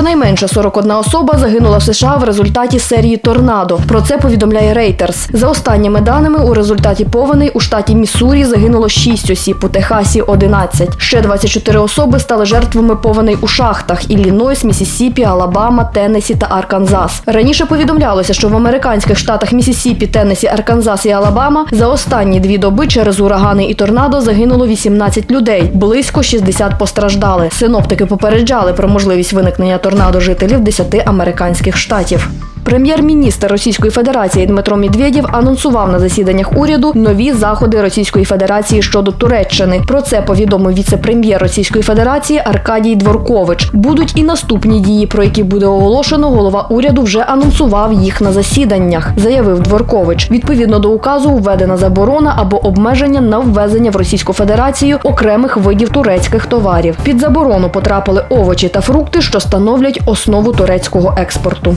Щонайменше 41 особа загинула в США в результаті серії торнадо. Про це повідомляє Reuters. За останніми даними, у результаті повеней у штаті Міссурі загинуло 6 осіб, у Техасі 11. Ще 24 особи стали жертвами повеней у шахтах Іллінойс, Місісіпі, Алабама, Теннесі та Арканзас. Раніше повідомлялося, що в американських штатах Місісіпі, Теннесі, Арканзас і Алабама за останні дві доби через урагани і торнадо загинуло 18 людей. Близько 60 постраждали. Синоптики попереджали про можливість виникнення торнадо жителів 10 американських штатів. Прем'єр-міністр Російської Федерації Дмитро Медведєв анонсував на засіданнях уряду нові заходи Російської Федерації щодо Туреччини. Про це повідомив віце-прем'єр Російської Федерації Аркадій Дворкович. Будуть і наступні дії, про які буде оголошено. Голова уряду вже анонсував їх на засіданнях, заявив Дворкович. Відповідно до указу введена заборона або обмеження на ввезення в Російську Федерацію окремих видів турецьких товарів. Під заборону потрапили овочі та фрукти, що становлять основу турецького експорту.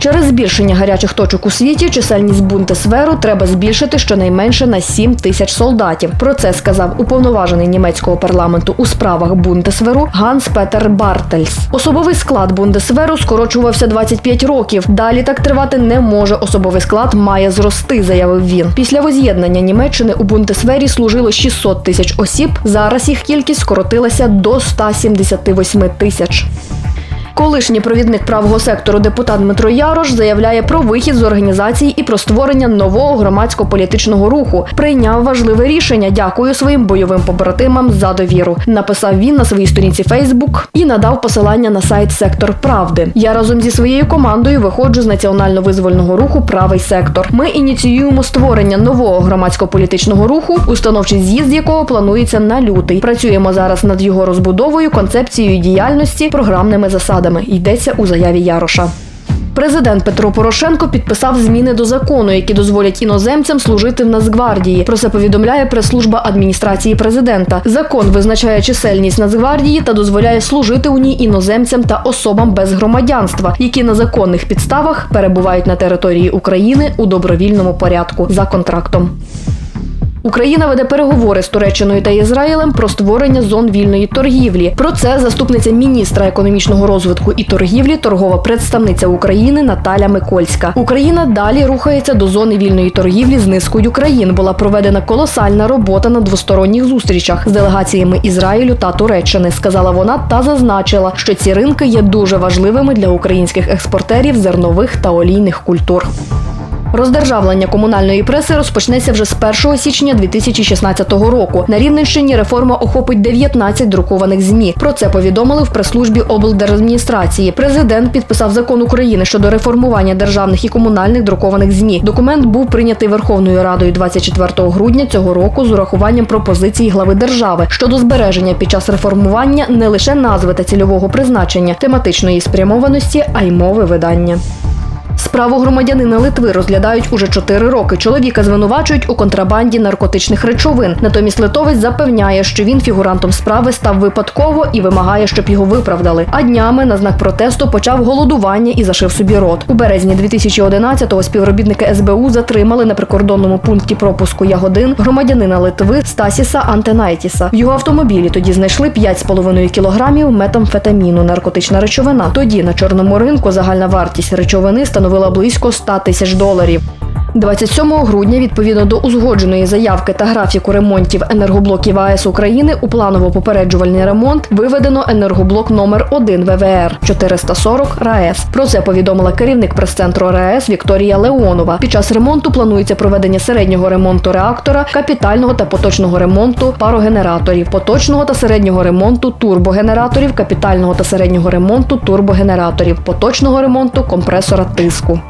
Через збільшення гарячих точок у світі чисельність Бундесверу треба збільшити щонайменше на 7 тисяч солдатів. Про це сказав уповноважений німецького парламенту у справах Бундесверу Ганс Петер Бартельс. Особовий склад Бундесверу скорочувався 25 років. Далі так тривати не може. Особовий склад має зрости, заявив він. Після воз'єднання Німеччини у Бундесвері служило 600 тисяч осіб. Зараз їх кількість скоротилася до 178 тисяч. Колишній провідник правого сектору депутат Дмитро Ярош заявляє про вихід з організації і про створення нового громадсько-політичного руху. Прийняв важливе рішення. Дякую своїм бойовим побратимам за довіру. Написав він на своїй сторінці Фейсбук і надав посилання на сайт Сектор Правди. Я разом зі своєю командою виходжу з національно-визвольного руху Правий сектор. Ми ініціюємо створення нового громадсько-політичного руху, установчий з'їзд якого планується на лютий. Працюємо зараз над його розбудовою, концепцією діяльності, програмними засадами. Йдеться у заяві Яроша. Президент Петро Порошенко підписав зміни до закону, які дозволять іноземцям служити в Нацгвардії. Про це повідомляє прес-служба адміністрації президента. Закон визначає чисельність Нацгвардії та дозволяє служити у ній іноземцям та особам без громадянства, які на законних підставах перебувають на території України у добровільному порядку за контрактом. Україна веде переговори з Туреччиною та Ізраїлем про створення зон вільної торгівлі. Про це заступниця міністра економічного розвитку і торгівлі, торгова представниця України Наталя Микольська. Україна далі рухається до зони вільної торгівлі з низкою країн. Була проведена колосальна робота на двосторонніх зустрічах з делегаціями Ізраїлю та Туреччини. Сказала вона та зазначила, що ці ринки є дуже важливими для українських експортерів зернових та олійних культур. Роздержавлення комунальної преси розпочнеться вже з 1 січня 2016 року. На Рівненщині реформа охопить 19 друкованих змі. Про це повідомили в прес-службі облдержадміністрації. Президент підписав закон України щодо реформування державних і комунальних друкованих змі. Документ був прийнятий Верховною Радою 24 грудня цього року з урахуванням пропозицій глави держави щодо збереження під час реформування не лише назви та цільового призначення, тематичної спрямованості, а й мови видання. Справу громадянина Литви розглядають уже 4 роки. Чоловіка звинувачують у контрабанді наркотичних речовин. Натомість литовець запевняє, що він фігурантом справи став випадково і вимагає, щоб його виправдали. А днями на знак протесту почав голодування і зашив собі рот. У березні 2011-го співробітники СБУ затримали на прикордонному пункті пропуску Ягодин громадянина Литви Стасіса Антенайтіса. В його автомобілі тоді знайшли 5,5 кілограмів метамфетаміну, наркотична речовина. Тоді на чорному ринку загальна вартість речовини становила близько 100 тисяч доларів. 27 грудня, відповідно до узгодженої заявки та графіку ремонтів енергоблоків АЕС України, у планово-попереджувальний ремонт виведено енергоблок номер 1 ВВР 440 РаЕС. Про це повідомила керівник прес-центру РаЕС Вікторія Леонова. Під час ремонту планується проведення середнього ремонту реактора, капітального та поточного ремонту парогенераторів, поточного та середнього ремонту турбогенераторів, капітального та середнього ремонту турбогенераторів, поточного ремонту компресора тиску.